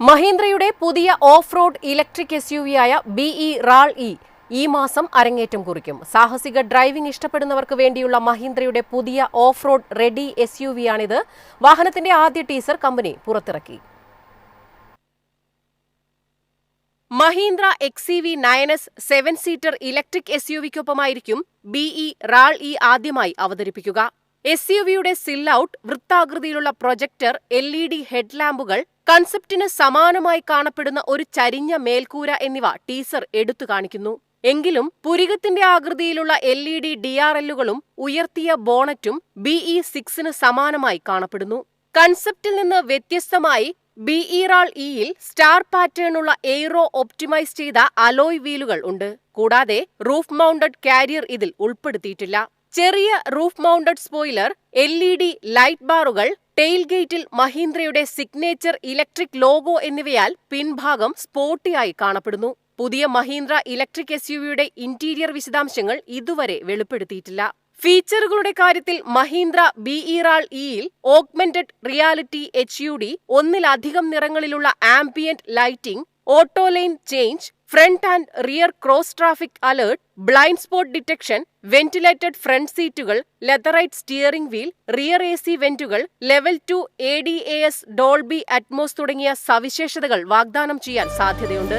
മഹീന്ദ്രയുടെ പുതിയ off road electric S U വിയായ B E റാൾ E ഈ മാസം അരങ്ങേറ്റം കുറിക്കും. സാഹസിക ഡ്രൈവിംഗ് ഇഷ്ടപ്പെടുന്നവർക്ക് വേണ്ടിയുള്ള മഹീന്ദ്രയുടെ പുതിയ off road ready S U വിയാണിത്. വാഹനത്തിന്റെ ആദ്യ ടീസർ കമ്പനി പുറത്തിറക്കി. Mahindra X C V nine S seven seater electric S U വിക്കൊപ്പമായിരിക്കും B E റാൾ E ആദ്യമായി അവതരിപ്പിക്കുക. എസ് യു വിയുടെ സിൽ ഔട്ട് വൃത്താകൃതിയിലുള്ള പ്രൊജക്ടർ എൽ ഇ ഡി ഹെഡ്ലാമ്പുകൾ കൺസെപ്റ്റിന് സമാനമായി കാണപ്പെടുന്ന ഒരു ചരിഞ്ഞ മേൽക്കൂര എന്നിവ ടീസർ എടുത്തു കാണിക്കുന്നു. എങ്കിലും പുരികത്തിന്റെ ആകൃതിയിലുള്ള L E D D R എല്ലുകളും ഉയർത്തിയ ബോണറ്റും ബി ഇ സിക്സിന് സമാനമായി കാണപ്പെടുന്നു. കൺസെപ്റ്റിൽ നിന്ന് വ്യത്യസ്തമായി ബി ഇറാൾ ഇയിൽ സ്റ്റാർ പാറ്റേണുള്ള എയ്റോ ഒപ്റ്റിമൈസ് ചെയ്ത അലോയ് വീലുകൾ ഉണ്ട്. കൂടാതെ റൂഫ് മൗണ്ടഡ് കാരിയർ ഇതിൽ ഉൾപ്പെടുത്തിയിട്ടില്ല. ചെറിയ roof mounted spoiler L E D light ബാറുകൾ ടെയിൽ ഗേറ്റിൽ മഹീന്ദ്രയുടെ സിഗ്നേച്ചർ ഇലക്ട്രിക് ലോഗോ എന്നിവയാൽ പിൻഭാഗം സ്പോർട്ടിയായി കാണപ്പെടുന്നു. പുതിയ മഹീന്ദ്ര ഇലക്ട്രിക് എസ് യുവിയുടെ ഇന്റീരിയർ വിശദാംശങ്ങൾ ഇതുവരെ വെളിപ്പെടുത്തിയിട്ടില്ല. ഫീച്ചറുകളുടെ കാര്യത്തിൽ മഹീന്ദ്ര ബി ഇറാൾ ഇയിൽ augmented reality H U D ഒന്നിലധികം നിറങ്ങളിലുള്ള ambient lighting auto line change front and rear cross traffic alert blind spot detection ventilated front സീറ്റുകൾ leatherette steering wheel rear A C വെന്റുകൾ level two A D A S Dolby Atmos തുടങ്ങിയ സവിശേഷതകൾ വാഗ്ദാനം ചെയ്യാൻ സാധ്യതയുണ്ട്.